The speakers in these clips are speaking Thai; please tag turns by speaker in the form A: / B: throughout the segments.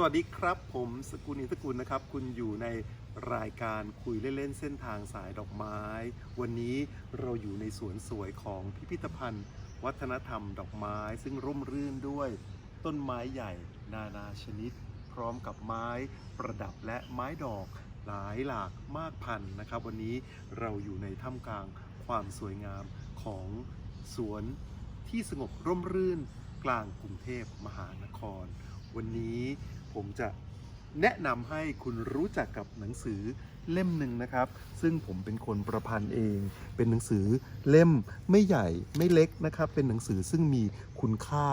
A: สวัสดีครับ ผมสกุลอินทกุลนะครับ คุณอยู่ในรายการคุยเล่นๆเส้นทางสายดอกไม้ วันนี้เราอยู่ในสวนสวยของพิพิธภัณฑ์ วัฒนธรรมดอกไม้ ซึ่งร่มรื่นด้วยต้นไม้ใหญ่ นานาชนิด พร้อมกับไม้ประดับและไม้ดอกหลายหลากมากพันนะครับ วันนี้เราอยู่ในท่ามกลางความสวยงามของสวนที่สงบร่มรื่นกลางกรุงเทพมหานคร วันนี้ ผมจะแนะนำให้คุณรู้จักกับหนังสือเล่มหนึ่งนะครับ ซึ่งผมเป็นคนประพันธ์เอง เป็นหนังสือเล่มไม่ใหญ่ไม่เล็กนะครับ เป็นหนังสือซึ่งมีคุณค่า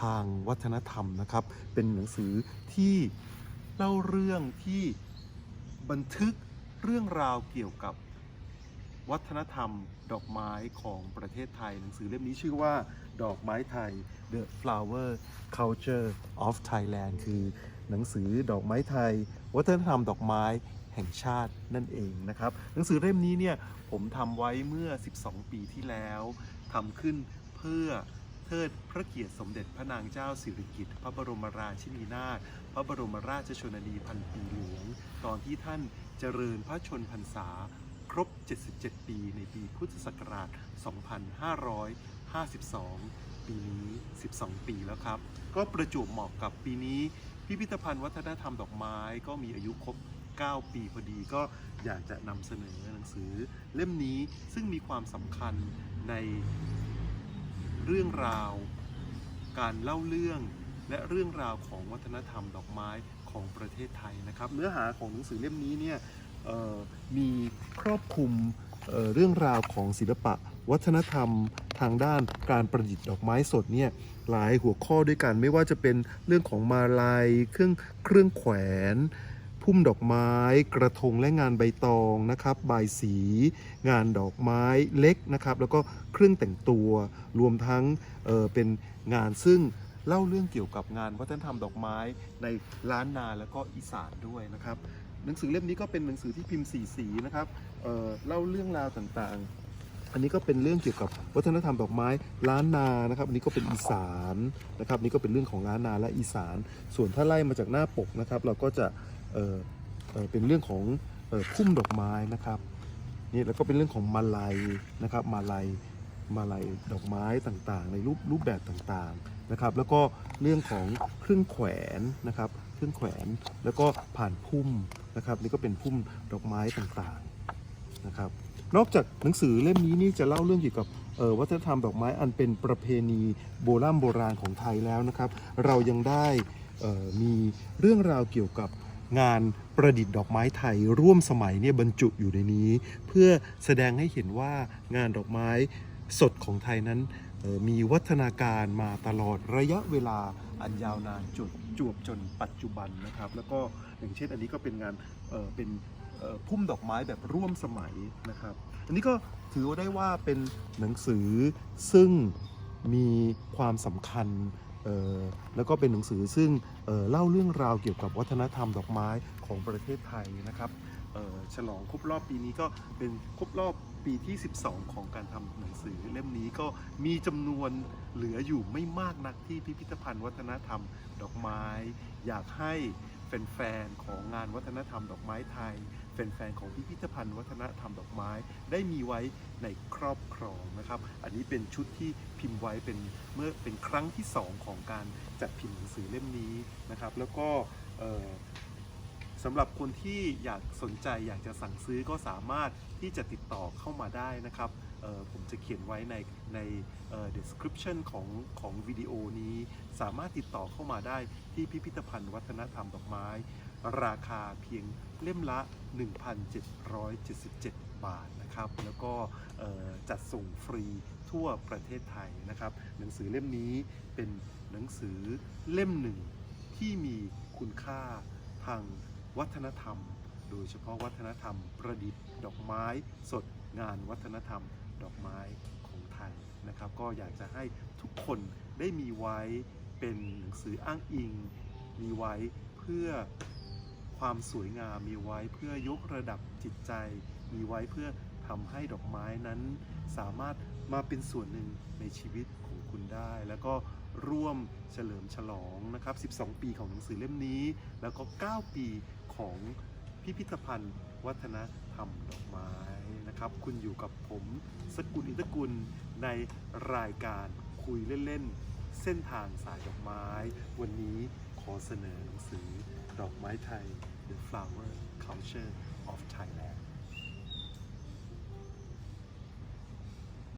A: ทางวัฒนธรรมนะครับ เป็นหนังสือที่เล่าเรื่องที่บันทึกเรื่องราวเกี่ยวกับ วัฒนธรรม ดอกไม้ของประเทศไทย หนังสือเล่มนี้ชื่อว่าดอกไม้ไทย The Flower Culture of Thailand คือหนังสือดอกไม้ไทย วัฒนธรรมดอกไม้แห่งชาตินั่นเองนะครับ หนังสือเล่มนี้เนี่ยผมทำไว้เมื่อ 12 ปีที่แล้วทำขึ้นเพื่อเทิดพระเกียรติสมเด็จพระนางเจ้าสิริกิติ์พระบรมราชินีนาถพระบรมราชชนนีพันปีหลวง ตอนที่ท่านเจริญพระชนพรรษา ครบ 77 ปี ในปีพุทธศักราช 2552 ปีนี้ 12 ปีแล้วครับ ก็ประจวบเหมาะกับปีนี้พิพิธภัณฑ์วัฒนธรรมดอกไม้ก็มีอายุครบ 9 ปีพอดีก็อยากจะนำเสนอหนังสือเล่มนี้ซึ่งมีความสำคัญในเรื่องราว การเล่าเรื่องและเรื่องราวของวัฒนธรรมดอกไม้ของประเทศไทยนะครับ เนื้อหาของหนังสือเล่มนี้เนี่ย มีครอบคลุมเเรื่องราวของศิลปะ วัฒนธรรมทางด้านการประดิษฐ์ดอกไม้สดเนี่ยหลายหัวข้อด้วยกันไม่ว่าจะเป็นเรื่องของมาลายเครื่องเครื่องแขวน พุ่มดอกไม้ กระทงและงานใบตองนะครับบายสี งานดอกไม้เล็กนะครับ แล้วก็เครื่องแต่งตัวรวมทั้งเเป็นงานซึ่งเล่าเรื่องเกี่ยวกับงานวัฒนธรรมดอกไม้ในล้านนาแล้วก็อีสานด้วยนะครับ หนังสือเล่มนี้ก็เป็นหนังสือที่พิมพ์สีสีนะครับเอ่อเล่าเรื่องราวต่างๆ อันนี้ก็เป็นเรื่องเกี่ยวกับวัฒนธรรมดอกไม้ล้านนานะครับอันนี้ก็เป็นอีสานนะครับนี่ก็เป็นเรื่องของล้านนาและอีสาน ส่วนถ้าไล่มาจากหน้าปกนะครับ เราก็จะเอ่อเเป็นเรื่องของออพุ่มดอกไม้นะครับนี่แล้วก็เป็นเรื่องของมาลัยนะครับมาลัยมาลัยดอกไม้ต่างๆ ในรูปรูปแบบต่างๆนะครับ แล้วก็เรื่องของเครื่องแขวนนะครับ เครื่องแขวนแล้วก็ผ่านพุ่ม นะครับนี่ก็เป็นพุ่มดอกไม้ต่างๆนะครับนอกจากหนังสือเล่มนี้นี่จะเล่าเรื่องเกี่ยวกับออวัฒนธรรมดอกไม้อันเป็นประเพณีโบราณโบราณของไทยแล้วนะครับ เรายังได้มีเรื่องราวเกี่ยวกับงานประดิษฐ์ดอกไม้ไทยร่วมสมัยเนี่ยบรรจุอยู่ในนี้ เพื่อแสดงให้เห็นว่างานดอกไม้สดของไทยนั้น มีวัฒนาการมาตลอดระยะเวลาอันยาวนานจนจวบจนปัจจุบันนะครับ แล้วก็อย่างเช่นอันนี้ก็เป็นงานเเป็นพุ่มดอกไม้แบบร่วมสมัยนะครับ อันนี้ก็ถือว่าได้ว่าเป็นหนังสือซึ่งมีความสำคัญแล้วก็เป็นหนังสือซึ่งเเล่าเรื่องราวเกี่ยวกับวัฒนธรรมดอกไม้ ของประเทศไทยนะครับฉลองครบรอบปีนี้ก็เป็นครบรอบปีที่ 12 ของการทำหนังสือเล่มนี้ก็มีจำนวนเหลืออยู่ไม่มากนักที่พิพิธภัณฑ์วัฒนธรรม ดอกไม้ อยากให้แฟนๆของงานวัฒนธรรมดอกไม้ไทยแฟนๆของพิพิธภัณฑ์วัฒนธรรมดอกไม้ ได้มีไว้ในครอบครองนะครับ อันนี้เป็นชุดที่พิมพ์ไว้เป็นเมื่อเป็นครั้งที่ 2 ของการจัดพิมพ์หนังสือเล่มนี้นะครับ แล้วก็ สำหรับคนที่อยากสนใจอยากจะสั่งซื้อก็สามารถที่จะติดต่อเข้ามาได้นะครับผมจะเขียนไว้ในใน description ของของวิดีโอนี้ สามารถติดต่อเข้ามาได้ที่พิพิธภัณฑ์วัฒนธรรมดอกไม้ ราคาเพียงเล่มละ 1,777 บาทนะครับ แล้วก็จัดส่งฟรีทั่วประเทศไทยนะครับ หนังสือเล่มนี้เป็นหนังสือเล่มหนึ่งที่มีคุณค่าทาง วัฒนธรรม โดยเฉพาะวัฒนธรรมประดิษฐ์ ดอกไม้สดงานวัฒนธรรม ดอกไม้ของไทยนะครับ ก็อยากจะให้ทุกคนได้มีไว้เป็นหนังสืออ้างอิง มีไว้เพื่อความสวยงาม มีไว้เพื่อยกระดับจิตใจ มีไว้เพื่อทำให้ดอกไม้นั้น สามารถมาเป็นส่วนหนึ่งในชีวิตของคุณได้ แล้วก็ร่วมเฉลิมฉลองนะครับ 12 ปีของหนังสือเล่มนี้ แล้วก็ 9 ปี ของพิพิธภัณฑ์ วัฒนธรรมดอกไม้นะครับ คุณอยู่กับผมสกุลอินทกุลในรายการคุยเล่นๆ เส้นทางสายดอกไม้ วันนี้ขอเสนอหนังสือดอกไม้ไทย The Flower Culture of Thailand